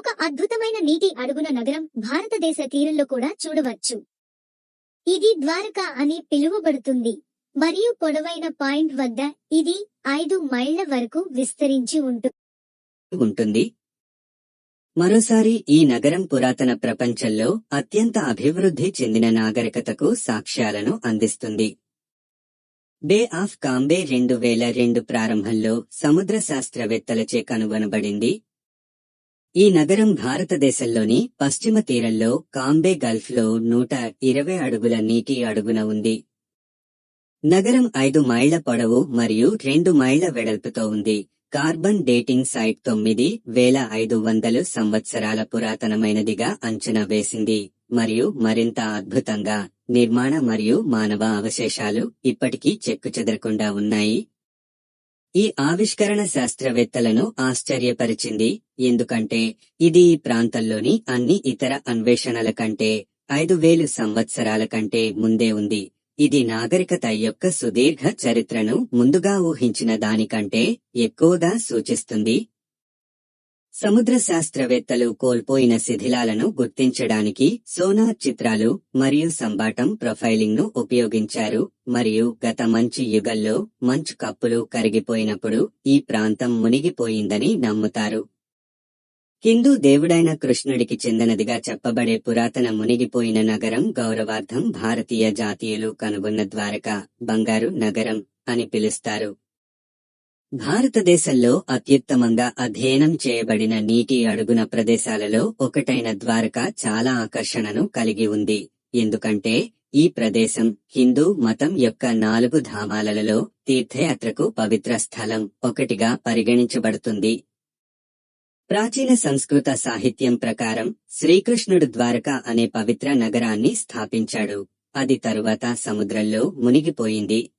ఒక అద్భుతమైన నీటి అడుగున నగరం భారతదేశ తీరంలో కూడా చూడవచ్చు. ఇది ద్వారకా అని పిలువబడుతుంది. మరియు పొడవైన పాయింట్ వద్ద ఇది ఐదు మైళ్ళ వరకు విస్తరించి ఉంటుంది ఉంటుంది. మరోసారి ఈ నగరం పురాతన ప్రపంచంలో అత్యంత అభివృద్ధి చెందిన నాగరికతకు సాక్ష్యాలను అందిస్తుంది. బే ఆఫ్ కాంబే రెండు వేల రెండు ప్రారంభంలో సముద్ర శాస్త్రవేత్తలచే కనుగొనబడింది. ఈ నగరం భారతదేశంలోని పశ్చిమ తీరంలో కాంబే గల్ఫ్లో నూట ఇరవై అడుగుల నీటి అడుగున ఉంది. నగరం ఐదు మైళ్ళ పొడవు మరియు రెండు మైళ్ళ వెడల్పుతో ఉంది. కార్బన్ డేటింగ్ సైట్ తొమ్మిది వేల ఐదు వందలు సంవత్సరాల పురాతనమైనదిగా అంచనా వేసింది. మరియు మరింత అద్భుతంగా నిర్మాణ మరియు మానవ అవశేషాలు ఇప్పటికీ చెక్కుచెదరకుండా ఉన్నాయి. ఈ ఆవిష్కరణ శాస్త్రవేత్తలను ఆశ్చర్యపరిచింది. ఎందుకంటే ఇది ఈ ప్రాంతంలోని అన్ని ఇతర అన్వేషణల కంటే ఐదు వేలు సంవత్సరాల కంటే ముందే ఉంది. ఇది నాగరికత యొక్క సుదీర్ఘ చరిత్రను ముందుగా ఊహించిన దానికంటే ఎక్కువగా సూచిస్తుంది. సముద్ర శాస్త్రవేత్తలు కోల్పోయిన శిథిలాలను గుర్తించడానికి సోనార్ చిత్రాలు మరియు సంబాటం ప్రొఫైలింగ్ను ఉపయోగించారు. మరియు గత మంచు యుగంలో మంచు కప్పులు కరిగిపోయినప్పుడు ఈ ప్రాంతం మునిగిపోయిందని నమ్ముతారు. హిందూ దేవుడైన కృష్ణుడికి చెందినదిగా చెప్పబడే పురాతన మునిగిపోయిన నగరం గౌరవార్థం భారతీయ జాతీయులు కనుగొన్న ద్వారక బంగారు నగరం అని పిలుస్తారు. భారతదేశంలో అత్యుత్తమంగా అధ్యయనం చేయబడిన నీటి అడుగున ప్రదేశాలలో ఒకటైన ద్వారక చాలా ఆకర్షణను కలిగి ఉంది. ఎందుకంటే ఈ ప్రదేశం హిందూ మతం యొక్క నాలుగు ధామాలలో తీర్థయాత్రకు పవిత్ర స్థలం ఒకటిగా పరిగణించబడుతుంది. ప్రాచీన సంస్కృత సాహిత్యం ప్రకారం శ్రీకృష్ణుడు ద్వారక అనే పవిత్ర నగరాన్ని స్థాపించాడు. అది తరువాత సముద్రంలో మునిగిపోయింది.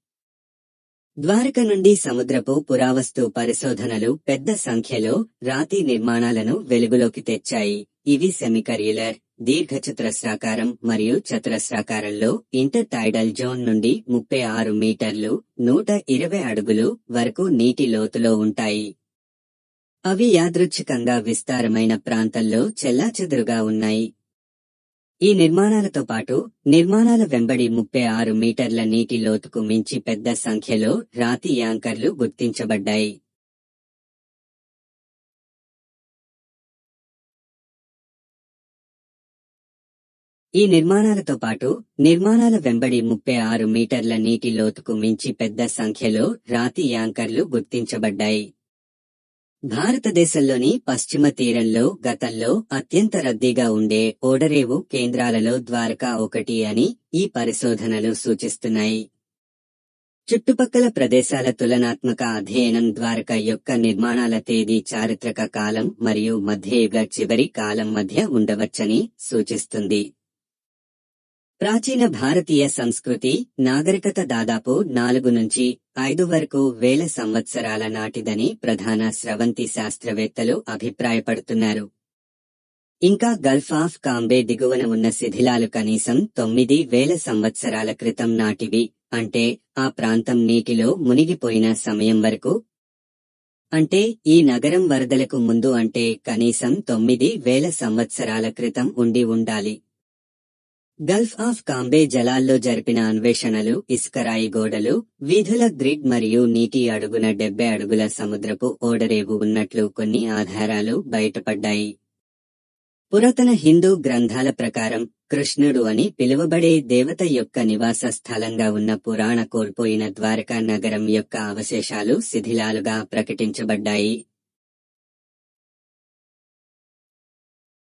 ద్వారక నుండి సముద్రపు పురావస్తు పరిశోధనలు పెద్ద సంఖ్యలో రాతి నిర్మాణాలను వెలుగులోకి తెచ్చాయి. ఇవి సెమికర్యులర్ దీర్ఘచతురస్రాకారం మరియు చతురస్రాకారంలో ఇంటర్ టైడల్ జోన్ నుండి ముప్పై ఆరు మీటర్లు నూట ఇరవై అడుగులు వరకు నీటి లోతులో ఉంటాయి. అవి యాదృచ్ఛికంగా విస్తారమైన ప్రాంతంలో చెల్లాచెదురుగా ఉన్నాయి. ఈ నిర్మాణాలతో పాటు నిర్మాణాల వెంబడి ముప్పై ఆరు మీటర్ల నీటి లోతుకు మించి పెద్ద సంఖ్యలో రాతి యాంకర్లు గుర్తించబడ్డాయి. ఈ నిర్మాణాలతో పాటు నిర్మాణాల వెంబడి ముప్పై ఆరు మీటర్ల నీటి లోతుకు మించి పెద్ద సంఖ్యలో రాతి యాంకర్లు గుర్తించబడ్డాయి. భారతదేశంలోని పశ్చిమ తీరంలో గతంలో అత్యంత రద్దీగా ఉండే ఓడరేవు కేంద్రాలలో ద్వారకా ఒకటి అని ఈ పరిశోధనలు సూచిస్తున్నాయి. చుట్టుపక్కల ప్రదేశాల తులనాత్మక అధ్యయనం ద్వారక యొక్క నిర్మాణాల తేదీ చారిత్రక కాలం మరియు మధ్యయుగ చివరి కాలం మధ్య ఉండవచ్చని సూచిస్తుంది. ప్రాచీన భారతీయ సంస్కృతి నాగరికత దాదాపు నాలుగు నుంచి ఐదు వరకు వేల సంవత్సరాల నాటిదని ప్రధాన స్రవంతి శాస్త్రవేత్తలు అభిప్రాయపడుతున్నారు. ఇంకా గల్ఫ్ ఆఫ్ కాంబే దిగువన ఉన్న శిథిలాలు కనీసం తొమ్మిది వేల సంవత్సరాల క్రితం నాటివి అంటే ఆ ప్రాంతం నీటిలో మునిగిపోయిన సమయం వరకు. అంటే ఈ నగరం వరదలకు ముందు అంటే కనీసం తొమ్మిది వేల సంవత్సరాల క్రితం ఉండి ఉండాలి. గల్ఫ్ ఆఫ్ కాంబే జలాల్లో జరిపిన అన్వేషణలు ఇసుకరాయి గోడలు వీధుల గ్రిడ్ మరియు నీటి అడుగున డెబ్బై అడుగుల సముద్రపు ఓడరేవు ఉన్నట్లు కొన్ని ఆధారాలు బయటపడ్డాయి. పురాతన హిందూ గ్రంథాల ప్రకారం కృష్ణుడు అని పిలువబడే దేవత యొక్క నివాస స్థలంగా ఉన్న పురాణ కోల్పోయిన ద్వారకా నగరం యొక్క అవశేషాలు శిథిలాలుగా ప్రకటించబడ్డాయి.